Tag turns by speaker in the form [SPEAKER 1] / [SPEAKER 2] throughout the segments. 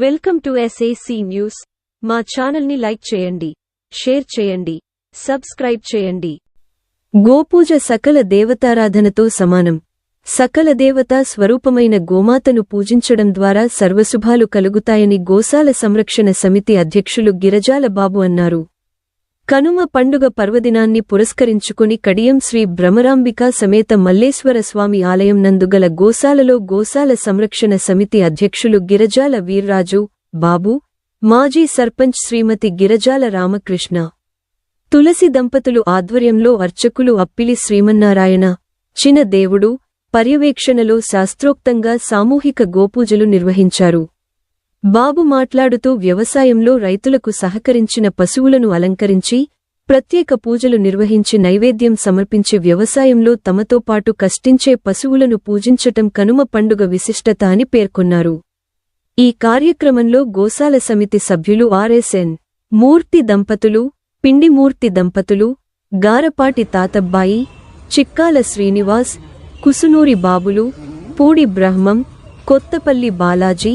[SPEAKER 1] Welcome to SAC news మా ఛానల్ని like చేయండి షేర్ చేయండి సబ్స్క్రైబ్ చేయండి. గోపూజ సకల దేవతారాధనతో సమానం. సకల దేవతా స్వరూపమైన గోమాతను పూజించడం ద్వారా సర్వశుభాలు కలుగుతాయని గోశాల సంరక్షణ సమితి అధ్యక్షులు గిరజాల బాబు అన్నారు. కనుమ పండుగ పర్వదినాన్ని పురస్కరించుకుని కడియం శ్రీ భ్రమరాంబిక సమేత మల్లేశ్వర స్వామి ఆలయం నందుగల గోశాలలో గోశాల సంరక్షణ సమితి అధ్యక్షులు గిరజాల వీర్రాజు బాబు మాజీ సర్పంచ్ శ్రీమతి గిరజాల రామకృష్ణ. తులసి దంపతులు ఆధ్వర్యంలో అర్చకులు అప్పిలి శ్రీమన్నారాయణ. చిన దేవుడు పర్యవేక్షణలో శాస్త్రోక్తంగా సామూహిక గోపూజలు నిర్వహించారు. బాబు మాట్లాడుతూ వ్యవసాయంలో రైతులకు సహకరించిన పశువులను అలంకరించి ప్రత్యేక పూజలు నిర్వహించి నైవేద్యం సమర్పించి వ్యవసాయంలో తమతో పాటు కష్టించే పశువులను పూజించటం కనుమ పండుగ విశిష్టత అని పేర్కొన్నారు. ఈ కార్యక్రమంలో గోశాల సమితి సభ్యులు ఆర్ఎస్ఎన్ మూర్తి దంపతులు పిండిమూర్తి దంపతులు గారపాటి తాతబ్బాయి చిక్కాల శ్రీనివాస్ కుసునూరి బాబులు పూడి బ్రహ్మం కొత్తపల్లి బాలాజీ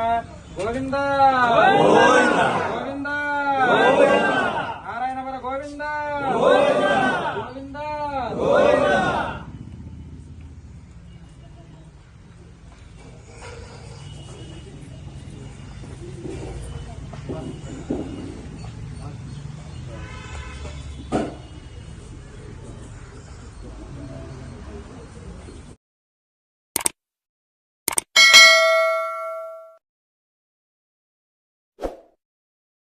[SPEAKER 2] 고맙습니다. 고맙습니다. 고맙습니다. 고맙습니다.